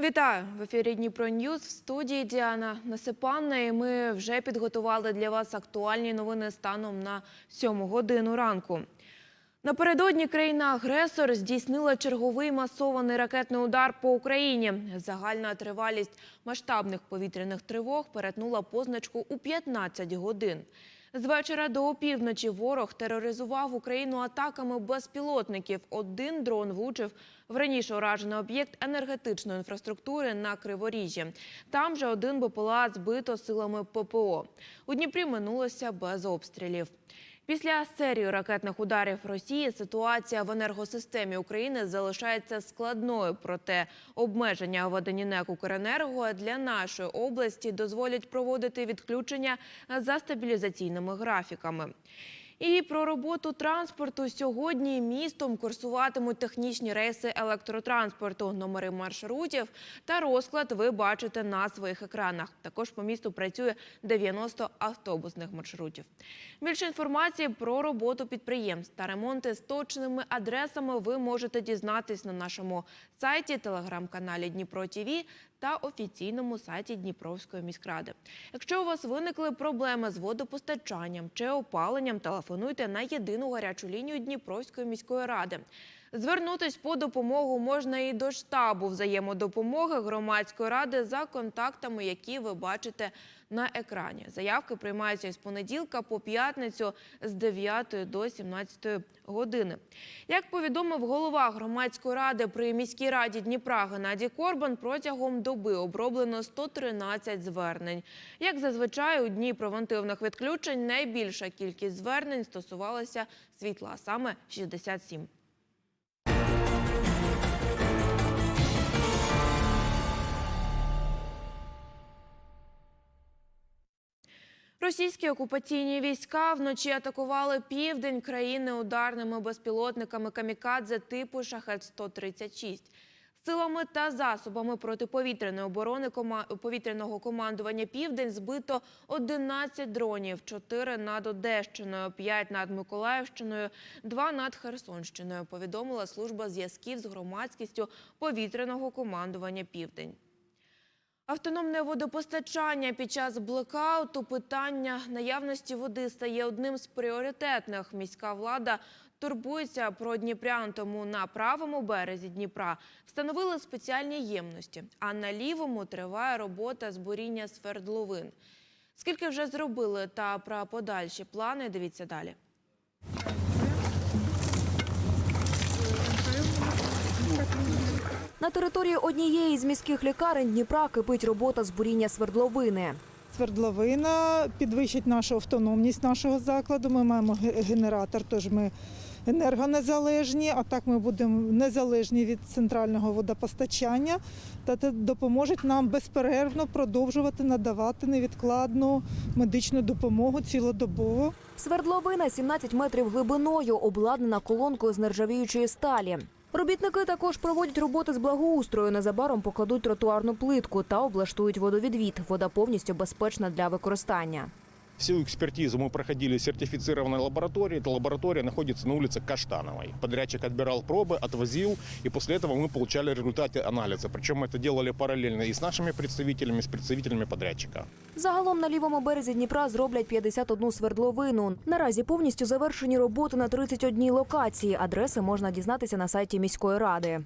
Вітаю в ефірі Дніпро Ньюз в студії Діана Насипанна. І ми вже підготували для вас актуальні новини станом на 7 годину ранку. Напередодні країна-агресор здійснила черговий масований ракетний удар по Україні. Загальна тривалість масштабних повітряних тривог перетнула позначку у 15 годин. З вечора до опівночі ворог тероризував Україну атаками безпілотників. Один дрон влучив в раніше уражений об'єкт енергетичної інфраструктури на Криворіжжі. Там же один БПЛА збито силами ППО. У Дніпрі минулося без обстрілів. Після серії ракетних ударів Росії ситуація в енергосистемі України залишається складною. Проте обмеження водені НЕК «Укренерго» для нашої області дозволять проводити відключення за стабілізаційними графіками. І про роботу транспорту сьогодні містом курсуватимуть технічні рейси електротранспорту. Номери маршрутів та розклад ви бачите на своїх екранах. Також по місту працює 90 автобусних маршрутів. Більше інформації про роботу підприємств та ремонти з точними адресами ви можете дізнатись на нашому сайті, телеграм-каналі Дніпро ТІВІ та офіційному сайті Дніпровської міськради. Якщо у вас виникли проблеми з водопостачанням чи опаленням, телефонуйте на єдину гарячу лінію Дніпровської міської ради. Звернутись по допомогу можна і до штабу взаємодопомоги громадської ради за контактами, які ви бачите на екрані. Заявки приймаються із понеділка по п'ятницю з 9 до 17 години. Як повідомив голова громадської ради при міській раді Дніпра Геннадій Корбан, протягом доби оброблено 113 звернень. Як зазвичай у дні превентивних відключень найбільша кількість звернень стосувалася світла, саме 67. Російські окупаційні війська вночі атакували південь країни ударними безпілотниками камікадзе типу «Шахет-136». Силами та засобами протиповітряної оборони повітряного командування «Південь» збито 11 дронів, 4 над Одещиною, 5 над Миколаївщиною, 2 над Херсонщиною, повідомила служба зв'язків з громадськістю повітряного командування «Південь». Автономне водопостачання під час блекауту питання наявності води стає одним з пріоритетних. Міська влада турбується про дніпрян, тому на правому березі Дніпра встановили спеціальні ємності, а на лівому триває робота з буріння свердловин. Скільки вже зробили та про подальші плани, дивіться далі. На території однієї з міських лікарень Дніпра кипить робота з буріння свердловини. Свердловина підвищить нашу автономність нашого закладу. Ми маємо генератор, тож ми енергонезалежні, а так ми будемо незалежні від центрального водопостачання. Та це допоможе нам безперервно продовжувати надавати невідкладну медичну допомогу цілодобово. Свердловина 17 метрів глибиною, обладнана колонкою з нержавіючої сталі. Робітники також проводять роботи з благоустрою. Незабаром покладуть тротуарну плитку та облаштують водовідвід. Вода повністю безпечна для використання. Всю экспертизу мы проходили в сертифицированной лаборатории. Эта лаборатория находится на улице Каштановой. Подрядчик отбирал пробы, отвозил, и после этого мы получали результаты анализа. Причем мы это делали параллельно и с нашими представителями, и с представителями подрядчика. Загалом на лівому березі Дніпра зроблять 51 свердловину. Наразі повністю завершені роботи на 31 локації. Адреси можна дізнатися на сайті міської ради.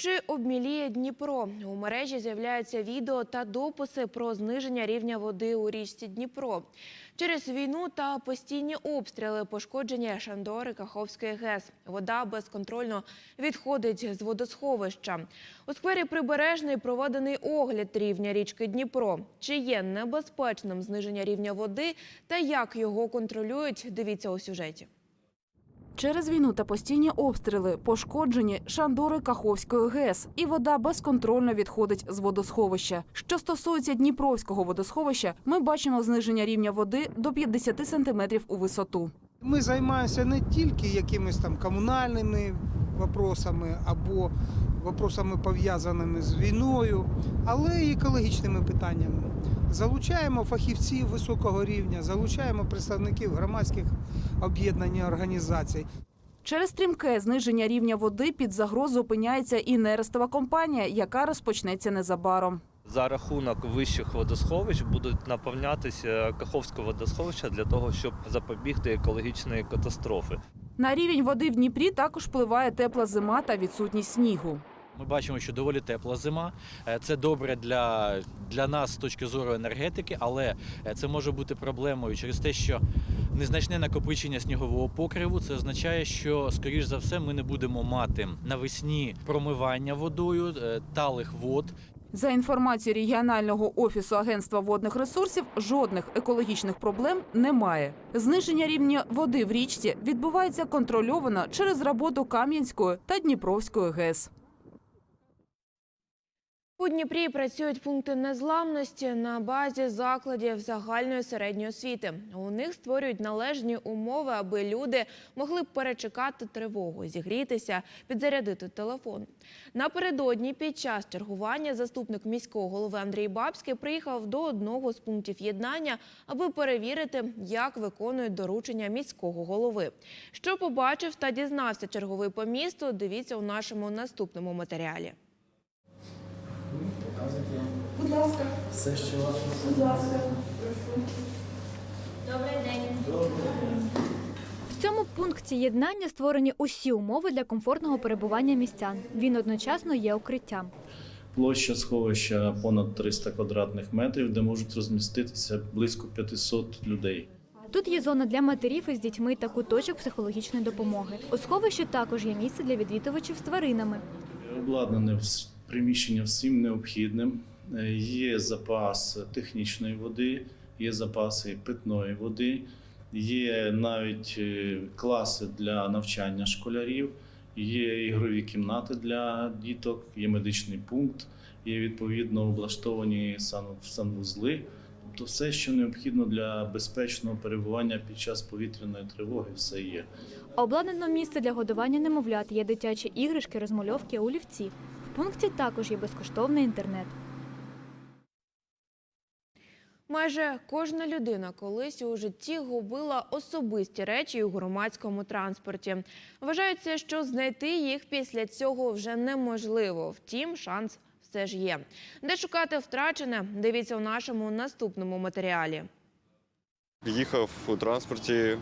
Чи обміліє Дніпро? У мережі з'являються відео та дописи про зниження рівня води у річці Дніпро. Через війну та постійні обстріли пошкодження Шандори Каховської ГЕС. Вода безконтрольно відходить з водосховища. У сквері Прибережний проведений огляд рівня річки Дніпро. Чи є небезпечним зниження рівня води та як його контролюють, дивіться у сюжеті. Через війну та постійні обстріли пошкоджені Шандори Каховської ГЕС, і вода безконтрольно відходить з водосховища. Що стосується Дніпровського водосховища, ми бачимо зниження рівня води до 50 сантиметрів у висоту. Ми займаємося не тільки якимись там комунальними вопросами або вопросами пов'язаними з війною, але й екологічними питаннями. Залучаємо фахівців високого рівня, залучаємо представників громадських об'єднань і організацій. Через стрімке зниження рівня води під загрозу опиняється і нерестова компанія, яка розпочнеться незабаром. За рахунок вищих водосховищ будуть наповнятися Каховське водосховище для того, щоб запобігти екологічної катастрофи. На рівень води в Дніпрі також впливає тепла зима та відсутність снігу. Ми бачимо, що доволі тепла зима. Е, Це добре для, для нас з точки зору енергетики, але е, це може бути проблемою через те, що незначне накопичення снігового покриву. Це означає, що, скоріш за все, ми не будемо мати навесні промивання водою, е, талих вод. За інформацією регіонального офісу Агентства водних ресурсів, жодних екологічних проблем немає. Зниження рівня води в річці відбувається контрольовано через роботу Кам'янської та Дніпровської ГЕС. У Дніпрі працюють пункти незламності на базі закладів загальної середньої освіти. У них створюють належні умови, аби люди могли перечекати тривогу, зігрітися, підзарядити телефон. Напередодні під час чергування заступник міського голови Андрій Бабський приїхав до одного з пунктів єднання, аби перевірити, як виконують доручення міського голови. Що побачив та дізнався черговий по місту, дивіться у нашому наступному матеріалі. В цьому пункті єднання створені усі умови для комфортного перебування містян. Він одночасно є укриттям. Площа сховища понад 300 квадратних метрів, де можуть розміститися близько 500 людей. Тут є зона для матерів із дітьми та куточок психологічної допомоги. У сховищі також є місце для відвідувачів з тваринами. Обладнане приміщення всім необхідним. Є запас технічної води, є запаси питної води, є навіть е, класи для навчання школярів, є ігрові кімнати для діток, є медичний пункт, є відповідно облаштовані сан- санвузли. Тобто все, що необхідно для безпечного перебування під час повітряної тривоги, все є. Обладнано місце для годування немовлят, є дитячі іграшки, розмальовки, олівці. В пункті також є безкоштовний інтернет. Майже кожна людина колись у житті губила особисті речі у громадському транспорті. Вважається, що знайти їх після цього вже неможливо. Втім, шанс все ж є. Де шукати втрачене? Дивіться у нашому наступному матеріалі. Їхав у транспорті,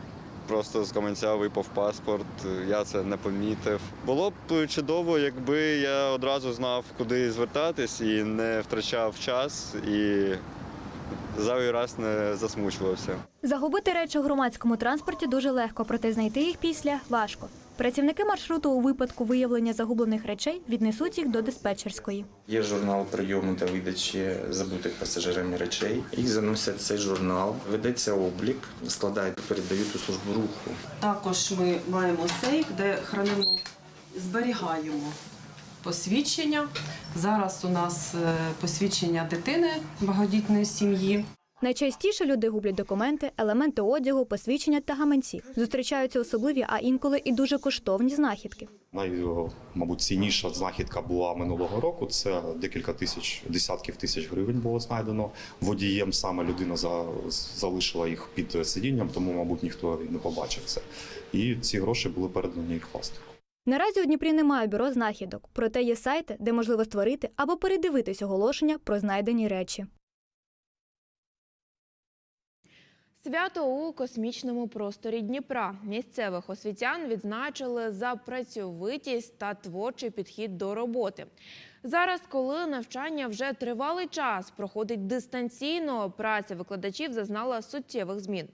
просто з каменця випав паспорт. Я це не помітив. Було б чудово, якби я одразу знав, куди звертатись і не втрачав час і зайвий раз не засмучувався. Загубити речі у громадському транспорті дуже легко, проте знайти їх після важко. Працівники маршруту у випадку виявлення загублених речей віднесуть їх до диспетчерської. Є журнал прийому та видачі забутих пасажирами речей. Їх заносять в цей журнал, ведеться облік, складають, передають у службу руху. Також ми маємо сейф, де хранимо, зберігаємо посвідчення. Зараз у нас е, посвідчення дитини багатодітної сім'ї. Найчастіше люди гублять документи, елементи одягу, посвідчення та гаманці. Зустрічаються особливі, а інколи і дуже коштовні знахідки. Най, мабуть, цінніша знахідка була минулого року. Це декілька тисяч, десятків тисяч гривень було знайдено. Водієм саме людина за, залишила їх під сидінням, тому, мабуть, ніхто не побачив це. І ці гроші були передані їх власнику. Наразі у Дніпрі немає бюро знахідок, проте є сайти, де можливо створити або передивитись оголошення про знайдені речі. Свято у космічному просторі Дніпра. Місцевих освітян відзначили за працьовитість та творчий підхід до роботи. Зараз, коли навчання вже тривалий час проходить дистанційно, праця викладачів зазнала суттєвих змін.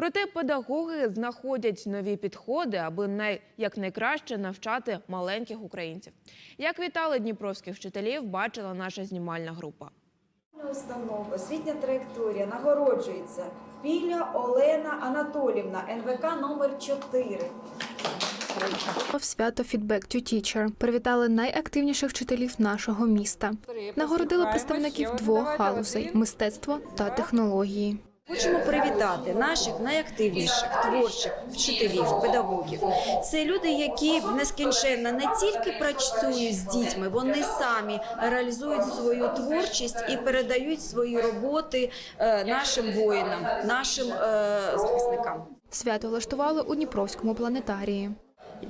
Проте педагоги знаходять нові підходи, аби най, якнайкраще навчати маленьких українців. Як вітали дніпровських вчителів, бачила наша знімальна група. Установ, освітня траєкторія нагороджується Піля Олена Анатолівна, НВК номер 4. В свято to Teacher привітали найактивніших вчителів нашого міста. Нагородили представників двох галузей мистецтво та технології. Хочемо привітати наших найактивніших творчих вчителів, педагогів. Це люди, які нескінченно не тільки працюють з дітьми, вони самі реалізують свою творчість і передають свої роботи е, нашим воїнам, нашим е, захисникам. Свято влаштували у Дніпровському планетарії.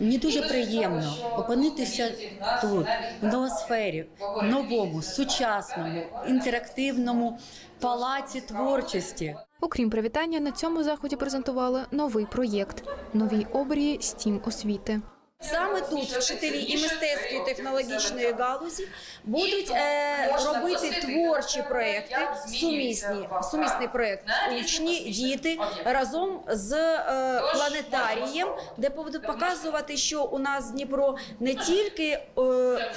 Мені дуже приємно опинитися тут, в новосфері, в новому, сучасному, інтерактивному палаці творчості. Окрім привітання, на цьому заході презентували новий проєкт нові обрії стім освіти. Саме тут вчителі і мистецької і технологічної галузі будуть е, робити творчі проекти, сумісні, сумісний проект учні, діти разом з е, планетарієм, де будуть показувати, що у нас Дніпро не тільки е,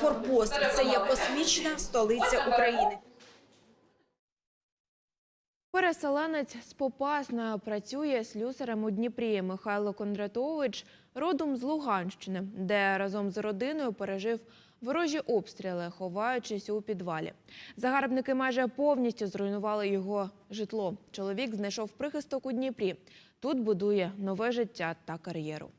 форпост, це є космічна столиця України. Переселенець з Попасної працює слюсарем у Дніпрі. Михайло Кондратович родом з Луганщини, де разом з родиною пережив ворожі обстріли, ховаючись у підвалі. Загарбники майже повністю зруйнували його житло. Чоловік знайшов прихисток у Дніпрі. Тут будує нове життя та кар'єру.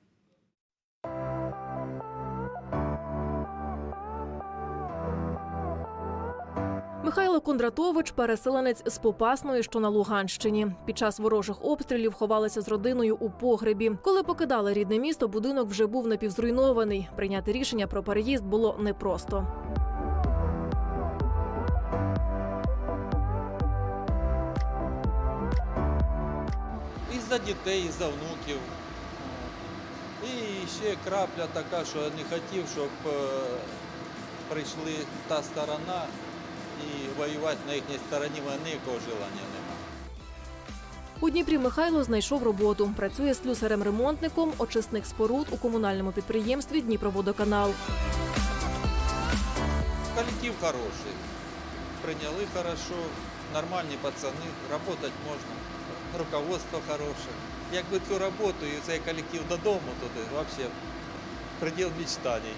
Михайло Кондратович переселенець з Попасної, що на Луганщині. Під час ворожих обстрілів ховалися з родиною у погребі. Коли покидали рідне місто, будинок вже був напівзруйнований. Прийняти рішення про переїзд було непросто. І за дітей, і за внуків. І ще крапля така, що я не хотів, щоб е, прийшли та сторона і воювати на їхній стороні, ніякого желання немає. У Дніпрі Михайло знайшов роботу. Працює слюсарем-ремонтником очисних споруд у комунальному підприємстві Дніпроводоканал. Колектив хороший. Прийняли хорошо, нормальні пацани, працювати можна, руководство хороше. Якби цю роботу і цей колектив додому туди, взагалі приділ мечтаний.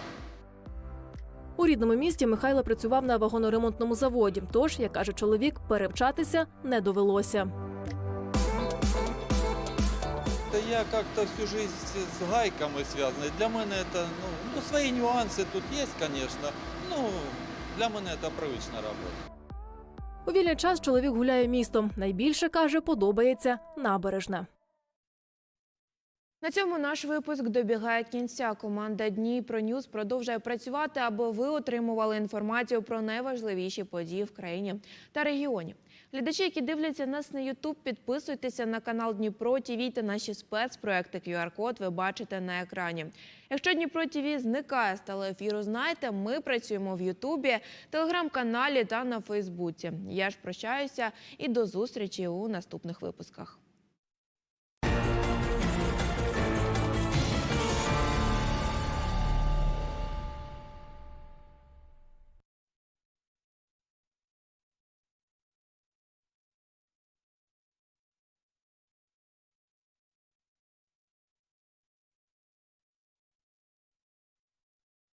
У рідному місті Михайло працював на вагоноремонтному заводі. Тож, як каже чоловік, перевчатися не довелося. Да я как-то всю жизнь с, с гайками связанный. Для мене это, ну, ну, свои нюансы тут есть, конечно. Ну, для мене это привычная работа. У вільний час чоловік гуляє містом. Найбільше каже, подобається набережна. На цьому наш випуск добігає кінця. Команда Дніпро Ньюз продовжує працювати, аби ви отримували інформацію про найважливіші події в країні та регіоні. Глядачі, які дивляться нас на YouTube, підписуйтеся на канал Дніпро ТВ та наші спецпроекти QR-код ви бачите на екрані. Якщо Дніпро ТВ зникає з телеефіру, знайте, ми працюємо в Ютубі, телеграм-каналі та на Фейсбуці. Я ж прощаюся і до зустрічі у наступних випусках.